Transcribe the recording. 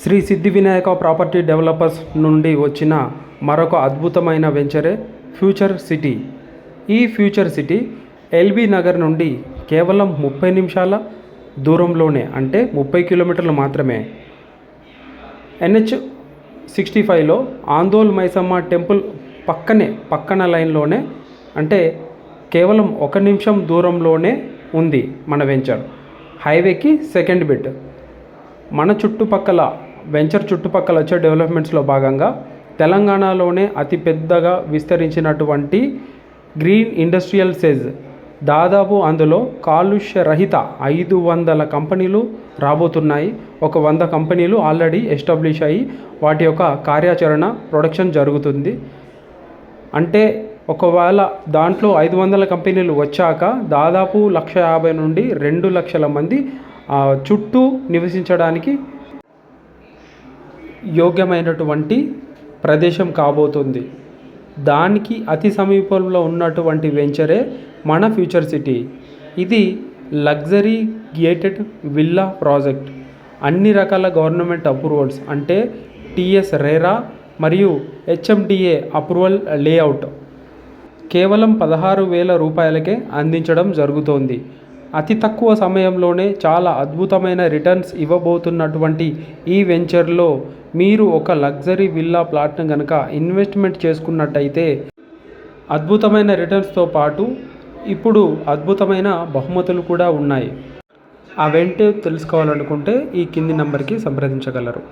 శ్రీ సిద్ధి Vinayaka property developers నుండి వచ్చిన మరొక అద్భుతమైన వెంచరే ఫ్యూచర్ సిటీ. ఈ ఫ్యూచర్ సిటీ ఎల్బీ నగర్ నుండి కేవలం ముప్పై నిమిషాల దూరంలోనే అంటే ముప్పై కిలోమీటర్లు మాత్రమే. ఎన్హెచ్ సిక్స్టీ ఫైవ్లో ఆందోల్ మైసమ్మ టెంపుల్ పక్కనే పక్కన లైన్లోనే అంటే కేవలం ఒక నిమిషం దూరంలోనే ఉంది మన వెంచర్. హైవేకి సెకండ్ బిట్. మన చుట్టుపక్కల వెంచర్ చుట్టుపక్కల వచ్చే డెవలప్మెంట్స్లో భాగంగా తెలంగాణలోనే అతి పెద్దగా విస్తరించినటువంటి గ్రీన్ ఇండస్ట్రియల్ సెజ్. దాదాపు అందులో కాలుష్య రహిత ఐదు వందల కంపెనీలు రాబోతున్నాయి. ఒక వంద కంపెనీలు ఆల్రెడీ ఎస్టాబ్లిష్ అయ్యి వాటి యొక్క కార్యాచరణ ప్రొడక్షన్ జరుగుతుంది. అంటే ఒకవేళ దాంట్లో ఐదు వందల కంపెనీలు వచ్చాక దాదాపు లక్ష యాభై నుండి రెండు లక్షల మంది చుట్టూ నివసించడానికి యోగ్యమైనటువంటి ప్రదేశం కాబోతుంది. దానికి అతి సమీపంలో ఉన్నటువంటి వెంచరే మన ఫ్యూచర్ సిటీ. ఇది లగ్జరీ గేటెడ్ విల్లా ప్రాజెక్ట్. అన్ని రకాల గవర్నమెంట్ అప్రూవల్స్ అంటే టిఎస్ రేరా మరియు హెచ్ఎండిఏ అప్రూవల్ లేఅవుట్. కేవలం పదహారు వేల రూపాయలకే అందించడం జరుగుతోంది. అతి తక్కువ సమయంలోనే చాలా అద్భుతమైన రిటర్న్స్ ఇవ్వబోతున్నటువంటి ఈ వెంచర్లో మీరు ఒక లగ్జరీ విల్లా ప్లాట్ను కనుక ఇన్వెస్ట్మెంట్ చేసుకున్నట్టయితే అద్భుతమైన రిటర్న్స్తో పాటు ఇప్పుడు అద్భుతమైన బహుమతులు కూడా ఉన్నాయి. అవేంటో తెలుసుకోవాలనుకుంటే ఈ కింది నంబర్కి సంప్రదించగలరు.